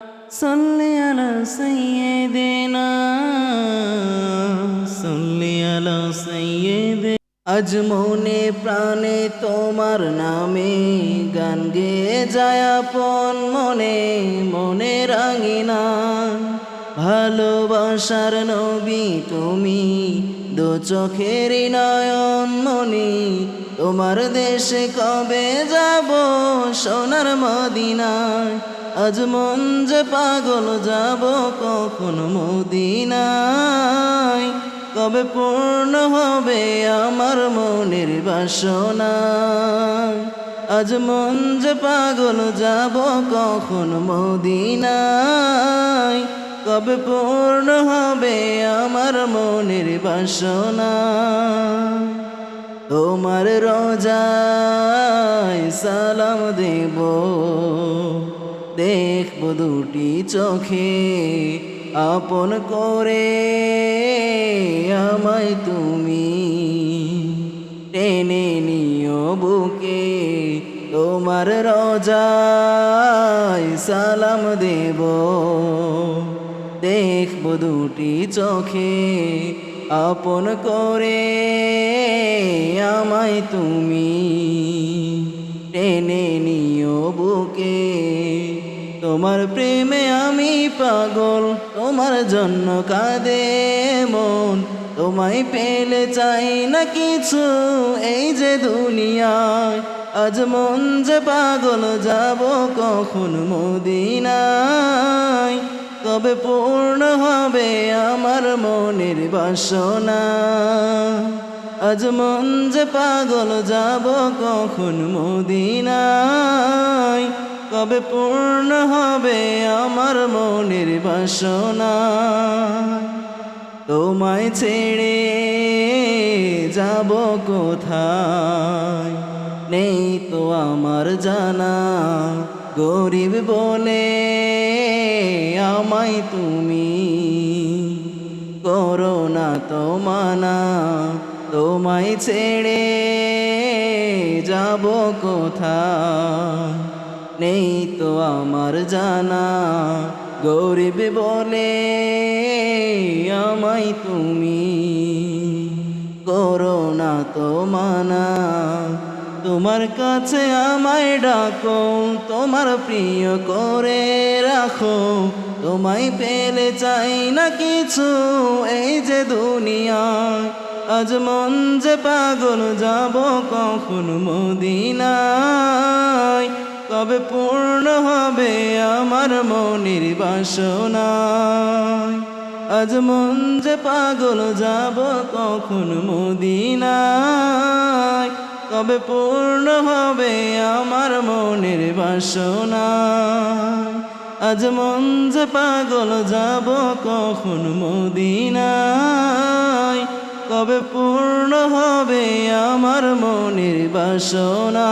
صلي على سيدنا صلي على سيدنا আজ মনে প্রাণে তোমার নামে গান গেয়ে যায় আপন মনে মনে রাঙিনা ভালোবাসার নবী তুমি দু চোখের নয়ন মনি তোমার দেশে কবে যাব সোনার মদিনায় আজ মন যে পাগল যাব কখন মদিনায়। কবে পূর্ণ হবে আমার মনের বাসনা আজ মন যে পাগল যাব কখন মদিনায়। কবে পূর্ণ হবে আমার মনের বাসনা তোমার রোজায় সালাম দেব। দেখব দুটি চোখে, আপন করে আমায় তুমি টেনে নিও বুকে। তোমার রোজায় সালাম দেব। দেখব দুটি চোখে, আপন করে আমায় তুমি তোমার প্রেমে আমি পাগল, তোমার জন্য কাঁদে মন। তোমায় পেলে চাই না কিছু এই যে দুনিয়ায়। আজ মন যে পাগল, যাব কখন মদিনায়। কবে পূর্ণ হবে আমার মনের বাসনা। আজ মন যে পাগল, যাব কখন মদিনায়। কবে পূর্ণ হবে আমার মনের বাসনা? তোমায় ছেড়ে যাব কোথায়? নেই তো আমার জানা। গরিব বলে আমায় তুমি করো না তো মানা। তোমায় ছেড়ে যাব কোথায়? নেই তো আমার জানা। গরিব বলে আমায় তুমি করো না তো মানা। তোমার কাছে আমায় ডাকো, তোমার প্রিয় করে রাখো। তোমায় পেলে চাই না কিছু, এই যে দুনিয়ায় আজ মন যে পাগল, যাব কখন মদিনায় কবে পূর্ণ হবে আমার মনের বাসনায়। আজ মন যে পাগল যাব কখন মদিনায়। কবে পূর্ণ হবে আমার মনের বাসনায়। আজ মন যে পাগল যাব কখন মদিনায়। কবে পূর্ণ হবে আমার মনের বাসনা